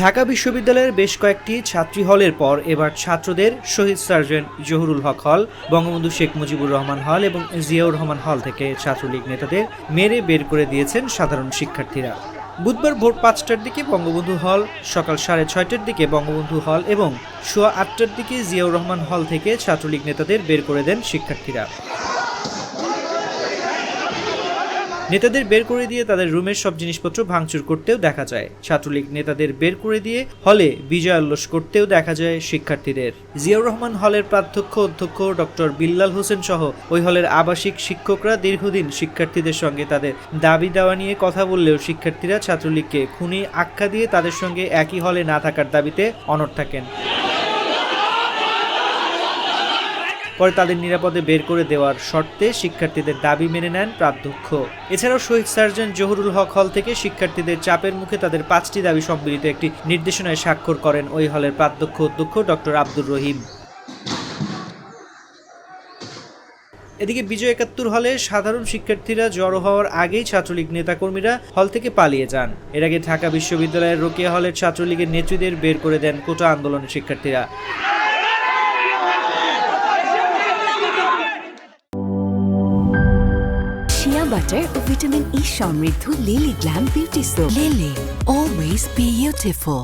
ঢাকা বিশ্ববিদ্যালয়ের বেশ কয়েকটি ছাত্রী হলের পর এবার ছাত্রদের শহীদ সার্জেন্ট জহুরুল হক হল, বঙ্গবন্ধু শেখ মুজিবুর রহমান হল এবং জিয়াউর রহমান হল থেকে ছাত্রলীগ নেতাদের মেরে বের করে দিয়েছেন সাধারণ শিক্ষার্থীরা। বুধবার ভোর পাঁচটার দিকে বঙ্গবন্ধু হল, সকাল সাড়ে ছয়টার দিকে বঙ্গবন্ধু হল এবং সোয়া আটটার দিকে জিয়াউর রহমান হল থেকে ছাত্রলীগ নেতাদের বের করে দেন শিক্ষার্থীরা। নেতাদের বের করে দিয়ে তাদের রুমের সব জিনিসপত্র ভাঙচুর করতেও দেখা যায়। ছাত্রলীগ নেতাদের বের করে দিয়ে হলে বিজয় উল্লাস করতেও দেখা যায় শিক্ষার্থীদের। জিয়াউর রহমান হলের প্রাধ্যক্ষ অধ্যক্ষ ডক্টর বিল্লাল হোসেন সহ ওই হলের আবাসিক শিক্ষকরা দীর্ঘদিন শিক্ষার্থীদের সঙ্গে তাদের দাবি দেওয়া নিয়ে কথা বললেও শিক্ষার্থীরা ছাত্রলীগকে খুনি আখ্যা দিয়ে তাদের সঙ্গে একই হলে না থাকার দাবিতে অনড় থাকেন। পরে তাদের নিরাপদে বের করে দেওয়ার শর্তে শিক্ষার্থীদের দাবি মেনে নেন প্রাধ্যক্ষ। এছাড়াও শহীদ সার্জন জহুরুল হক হল থেকে শিক্ষার্থীদের চাপের মুখে তাদের পাঁচটি দাবি সম্মিলিত একটি নির্দেশনায় স্বাক্ষর করেন ওই হলের প্রাধ্যক্ষ অধ্যক্ষ ডক্টর আব্দুর রহিম। এদিকে বিজয় একাত্তর হলে সাধারণ শিক্ষার্থীরা জড়ো হওয়ার আগেই ছাত্রলীগ নেতাকর্মীরা হল থেকে পালিয়ে যান। এর আগে ঢাকা বিশ্ববিদ্যালয়ের রোকেয়া হলের ছাত্রলীগের নেতৃত্বের বের করে দেন কোটা আন্দোলনের শিক্ষার্থীরা। Butter vitamin E സമൃദ്ധു Lily glam beauty soap Lily always beautiful